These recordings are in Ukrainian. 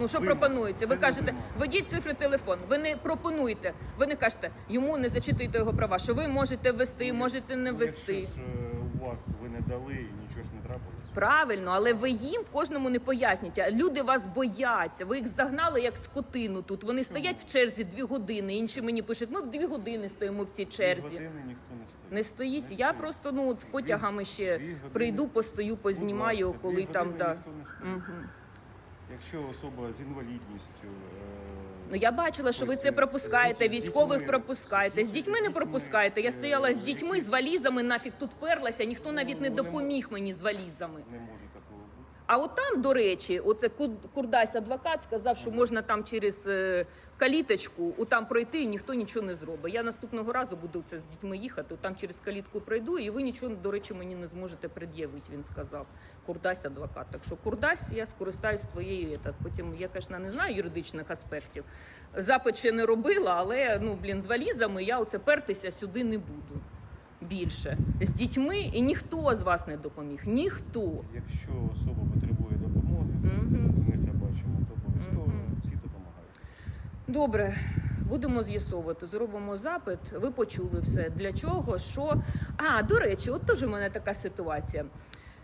Ну що пропонується? Ви кажете, введіть цифри телефон. Ви не пропонуєте. Ви не кажете, йому не зачитуєте його права, що ви можете ввести, Ну, можете не ну. Якщо ж е, у вас ви не дали і нічого ж не трапилось. Правильно, але ви їм кожному не поясните. Люди вас бояться. Ви їх загнали як скотину тут. Вони стоять в черзі дві години. Інші мені пишуть, ми в дві години стоїмо в цій Дві черзі. години ніхто не стоїть. Не стоїть. Я просто ну от з потягами ще Дві години. прийду, постою, познімаю, ласка, коли дві там години да. ніхто не стоїть. Угу. Якщо особа з інвалідністю. е, Ну я бачила, що ви це пропускаєте. Військових пропускаєте. З дітьми не пропускаєте. Я стояла з дітьми, з валізами, нафіг тут перлася. Ніхто навіть не Ну, допоміг мені з валізами. Не може такого. А от там, до речі, оце Ку- Курдась адвокат сказав, що можна там через е, каліточку там пройти, і ніхто нічого не зробить. Я наступного разу буду це з дітьми їхати. Там через калітку пройду, і ви нічого, до речі, мені не зможете пред'явити. Він сказав. Курдась адвокат. Так що Курдась, я скористаюсь твоєю. етат. Потім я, звісно, не знаю юридичних аспектів. Запит ще не робила, але ну блін, з валізами я оце пертися сюди не буду. Більше з дітьми, і ніхто з вас не допоміг. Ніхто. Якщо особа потребує допомоги, Мгм. ми це бачимо, то обов'язково всі допомагають. Добре, будемо з'ясовувати. Зробимо запит. Ви почули все. Для чого? Що? А, до речі, от теж у мене така ситуація.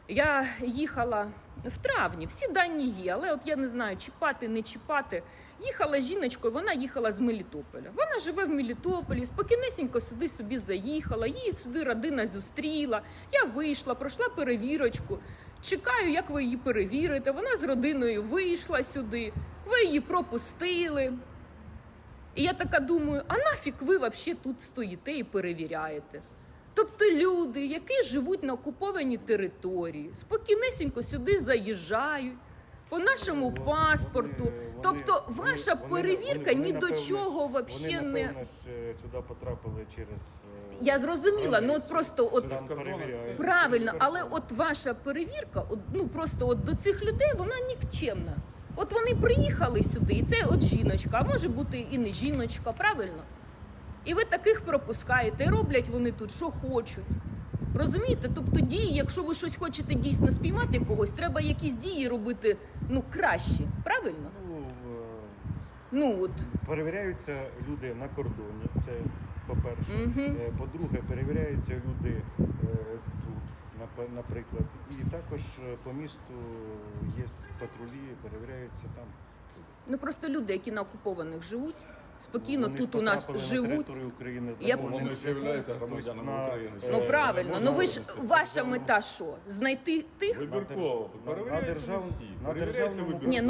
Я їхала в травні, всі дані є, але от я не знаю, чіпати, не чіпати. Їхала жіночкою, вона їхала з Мелітополя. Вона живе в Мелітополі, спокійнесенько сюди собі заїхала, її сюди родина зустріла. Я вийшла, пройшла перевірочку. Чекаю, як ви її перевірите. Вона з родиною вийшла сюди, ви її пропустили. І я така думаю, а нафік ви взагалі тут стоїте і перевіряєте? Тобто люди, які живуть на окупованій території, спокійнесенько сюди заїжджають по нашому паспорту. тобто ваша перевірка ні до чого взагалі не. е, сюди потрапили через... е, Я зрозуміла, ну от просто от Правильно, але от ваша перевірка, от, ну просто от до цих людей вона нікчемна. От вони приїхали сюди, і це от жіночка, а може бути і не жіночка, правильно? І ви таких пропускаєте, і роблять вони тут, що хочуть. Розумієте? Тобто дії, якщо ви щось хочете дійсно спіймати когось, треба якісь дії робити ну кращі, правильно? Ну, е, Ну от перевіряються люди на кордоні, це по-перше. Мгм. Е, По-друге, перевіряються люди е, тут, напе- наприклад. І також е, по місту є патрулі, перевіряються там. ну просто люди, які на окупованих живуть, спокійно Вони ж тут у нас потрапили на живуть. територію України Я- законним Вони ж являються шляхом. громадянами Тобто на, України. Ну правильно, можна ну ви ж ваша мета що? Знайти тих? Вибірково. На- на Перевіряються держав- всі. на Перевіряються державному- вибірково. Ні, ну